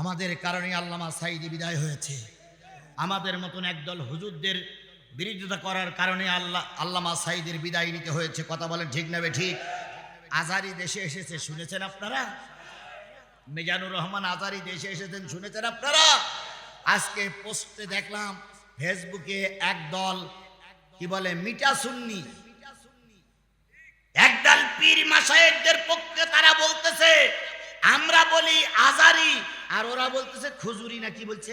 আমাদের কারণে আল্লামা সাইদি বিদায় হয়েছে। আমাদের মতন একদল হুজুরদের বিরোধিতা করার কারণে আল্লাহ আল্লামা সাইদের বিদায় নিতে হয়েছে। কথা বলেন ঠিক নেবে ঠিক? আজারি দেশে এসেছে, শুনেছেন আপনারা? মিজানুর রহমান আজারি দেশে এসেছেন, শুনেছেন আপনারা? আজকে পোস্টে দেখলাম, ফেসবুকে একদল, কি বলে, মিটা সুন্নি। একদল পীর মাসায়েকদের পক্ষে তারা বলতেছে, আমরা বলি আজারি আর ওরা বলতেছে, খুজুরি না কি বলছে?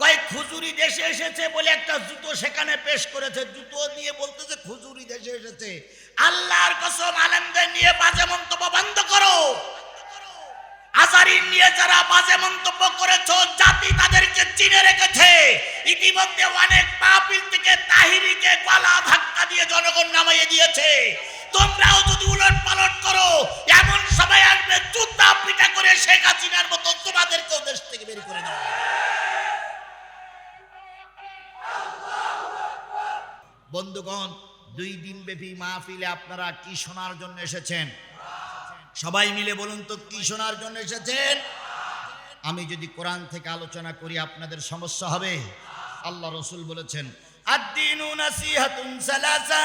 কয়েক খুজুরি দেশে এসেছে বলে একটা জুতো সেখানে পেশ করেছে। জুতো নিয়ে বলতেছে, খুজুরি দেশে এসেছে। আল্লাহর কসম আলেমদের নিয়ে বাজে মন্তব্য বন্ধ করো। আজারি নিয়ে যারা বাজে মন্তব্য করেছ, জাতি তাদেরকে চিনে রেখেছে। ইতিমধ্যে অনেক পাপিল থেকে তাহিরিকে গলা ধাক্কা দিয়ে জনগণ নামাইয়ে দিয়েছে। তোমরাও যদি উলট পালট করো, এমন সবাই আসবে, জুতা পিটা করে শেখ হাসিনার মতো তোমাদেরকেও দেশ থেকে বের করে দেওয়া বন্ধুগণ, দুই দিন ব্যাপী মাহফিলে আপনারা কি শোনার জন্য এসেছেন? সবাই মিলে বলুন তো, কি শোনার জন্য এসেছেন? আমি যদি কোরআন থেকে আলোচনা করি, আপনাদের সমস্যা হবে? আল্লাহ রসুল বলেছেন, আদ্দিনু নাসিহাতুন সালাসা।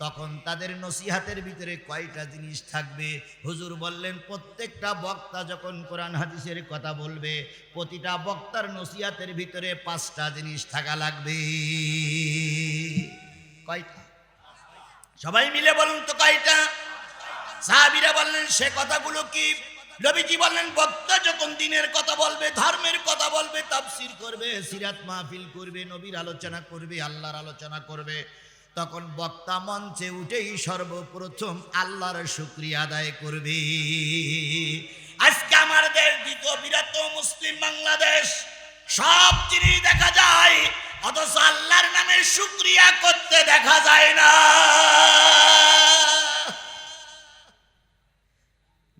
তখন তাদের নসিহাতের ভিতরে কয়টা জিনিস থাকবে? হুজুর বললেন, প্রত্যেকটা বক্তা যখন কোরআন হাদিসের কথা বলবে, প্রতিটা বক্তার নসিহাতের ভিতরে পাঁচটা জিনিস থাকা লাগবে। কয়টা? সবাই মিলে বলুন তো কয়টা? সাহাবিরা বললেন, সে কথাগুলো কি? নবীজি বললেন, বক্তা যখন দিনের কথা বলবে, ধর্মের কথা বলবে, তাফসির করবে, সিরাত মাহফিল করবে, নবীর আলোচনা করবে, আল্লাহর আলোচনা করবে। তখন বক্তা মঞ্চে উঠেই সর্বপ্রথম আল্লাহর শুক্রিয়া আদায় করবে। আজকে আমার দেশ দ্বিতীয় বৃহত্তম মুসলিম বাংলাদেশ। সব জিনিস দেখা যায়, অথচ আল্লাহর নামে শুক্রিয়া করতে দেখা যায় না।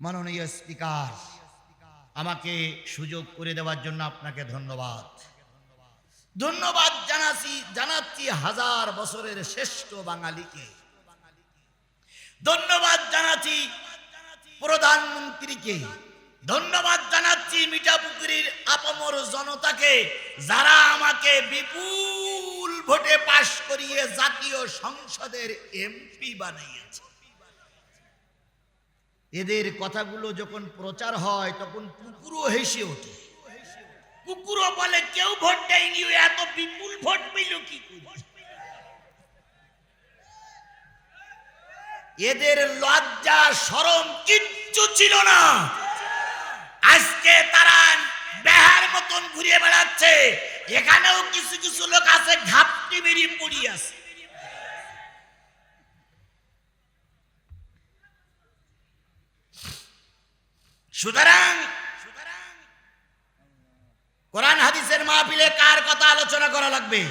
মাননীয় স্পিকার, আমাকে সুযোগ করে দেওয়ার জন্য আপনাকে ধন্যবাদ। ধন্যবাদ জানাচ্ছি জানাচ্ছি হাজার বছরের শ্রেষ্ঠ বাঙালিকে। ধন্যবাদ জানাচ্ছি প্রধানমন্ত্রীকে। ধন্যবাদ জানাচ্ছি মিঠাপুকুরির জনতাকে, যারা আমাকে বিপুল ভোটে পাশ করিয়ে জাতীয় সংসদের এমপি বানিয়েছে। এদের কথাগুলো যখন প্রচার হয়, তখন কুকুরও হেসে ওঠে। কুকুরও বলে, কেউ ভোট দেয়নি এত বিপুল ভোট পেল কি? এদের লজ্জা সরম কিচ্ছু ছিল না। আজকে তারা বেহার মতন ঘুরিয়ে বেড়াচ্ছে। এখানেও কিছু কিছু লোক আছে, ঘাপটি বেরিয়ে পড়িয়ে আছে। সুতরাং কোরআন হাদিসের মাহফিলে কার কথা আলোচনা করা লাগবে।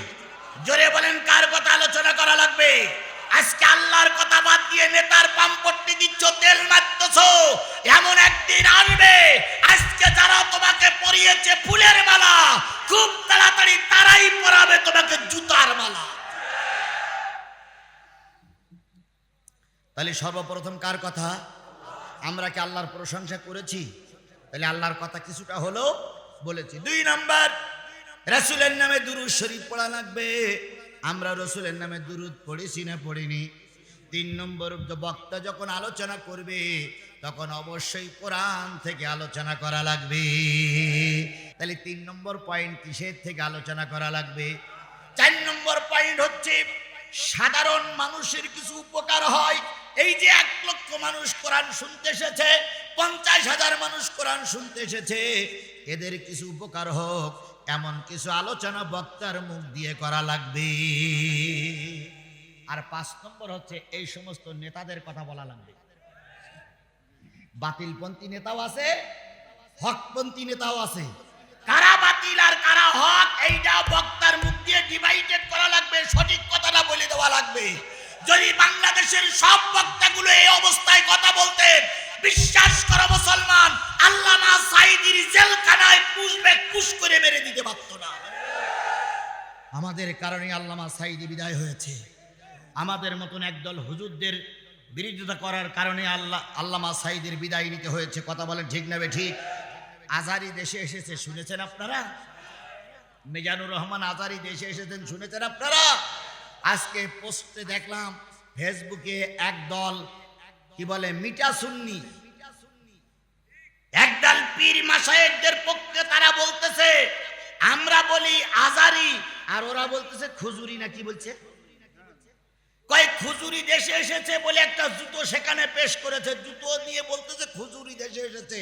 জোরে বলেন, কার কথা আলোচনা করা লাগবে? আজকে আল্লাহর কথা বাদ দিয়ে নেতার পাম্পট্টি দিচ্ছ, তেল মারতেছ, এমন একদিন আসবে। আজকে যারা তোমাকে পরিয়েছে ফুলের মালা, খুব তাড়াতাড়ি তারাই পরাবে তোমাকে জুতার মালা। তাহলে সর্বপ্রথম কার কথা? আমরা কি আল্লাহর প্রশংসা করেছি? তাহলে আল্লাহর কথা কিছুটা হলো বলেছি। দুই নাম্বার রাসূলের নামে দুরুদ শরীফ পড়া লাগবে। আমরা রসুলের নামে দুরুদ পড়েছি না পড়িনি। তিন নম্বর বক্তা যখন আলোচনা করবে, তখন অবশ্যই কোরআন থেকে আলোচনা করা লাগবে। তাহলে তিন নম্বর পয়েন্ট কিসের থেকে আলোচনা করা লাগবে? চার নম্বর পয়েন্ট হচ্ছে, সাধারণ মানুষের কিছু উপকার হয়। এই যে এক লক্ষ মানুষ কোরআন শুনতে এসেছে, পঞ্চাশ হাজার মানুষ কোরআন শুনতে এসেছে, এদের কিছু উপকার হোক। এমন কিছু আলোচনা বক্তার মুখ দিয়ে করা লাগবে। আর পাঁচ নম্বর হচ্ছে, এই সমস্ত নেতাদের কথা বলা লাগবে। বাতিলপন্থী নেতাও আছে, হকপন্থী নেতাও আছে। কারা বাতিল আর কারা হক এইটা বক্তার মুখ দিয়ে ডিভাইডেড করা লাগবে, সঠিক কথাটা বলে দেওয়া লাগবে। যদি বাংলাদেশের সব বক্তাগুলো এই অবস্থায় কথা বলতে বিশ্বাস করো মুসলমান আল্লামা সাইদির জেলখানায় পুষবে, পুষ করে মেরে দিতে পারতো না। আমাদের কারণে আল্লামা সাইদি বিদায় হয়েছে। আমাদের মতন একদল হুজুরদের বিরোধিতা করার কারণে আল্লাহ, আল্লামা সাইদের বিদায় নিতে হয়েছে। কথা বলেন ঠিক না ঠিক? আজারি দেশে এসেছে, শুনেছেন আপনারা? মিজানুর রহমান আজারি দেশে এসেছেন, শুনেছেন আপনারা? আজকে পোস্টে দেখলাম, ফেসবুকে একদল কি বলে, মিটা সুন্নি একদল পীর মাসায়েকদের পক্ষে তারা বলতেছে, আমরা বলি আজারি। আর ওরা বলতেছে, খুজুরি না কি বলছে? কয়, খুজুরি দেশে এসেছে বলে একটা জুতো সেখানে পেশ করেছে। জুতো নিয়ে বলতেছে, খুজুরি দেশে এসেছে।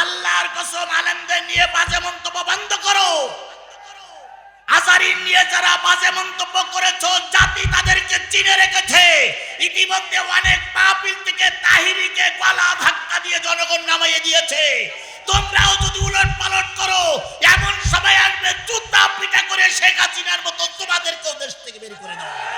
আল্লাহর কসম আলেমদের নিয়ে বাজে মন্তব্য বন্ধ করো। আজারি নিয়ে যারা বাজে মন্তব্য করেছ চিনে রেখেছে। ইতিমধ্যে অনেক পাপিল থেকে তাহিরিকে গলা ধাক্কা দিয়ে জনগণ নামাইয়ে দিয়েছে। তোমরাও যদি উলট পালট করো, এমন সময় আসবে জুতা পিটা করে শেখ হাসিনার মতো তোমাদেরকেও দেশ থেকে বের করে দেওয়া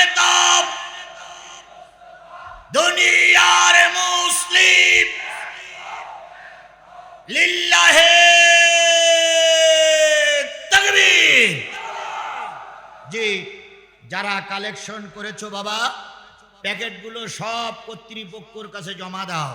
নেতা দুনিয়ার মুসলিম। লিল্লাহে তাকবীর। জি, যারা কালেকশন করেছ বাবা, প্যাকেটগুলো সব কর্তৃপক্ষর কাছে জমা দাও।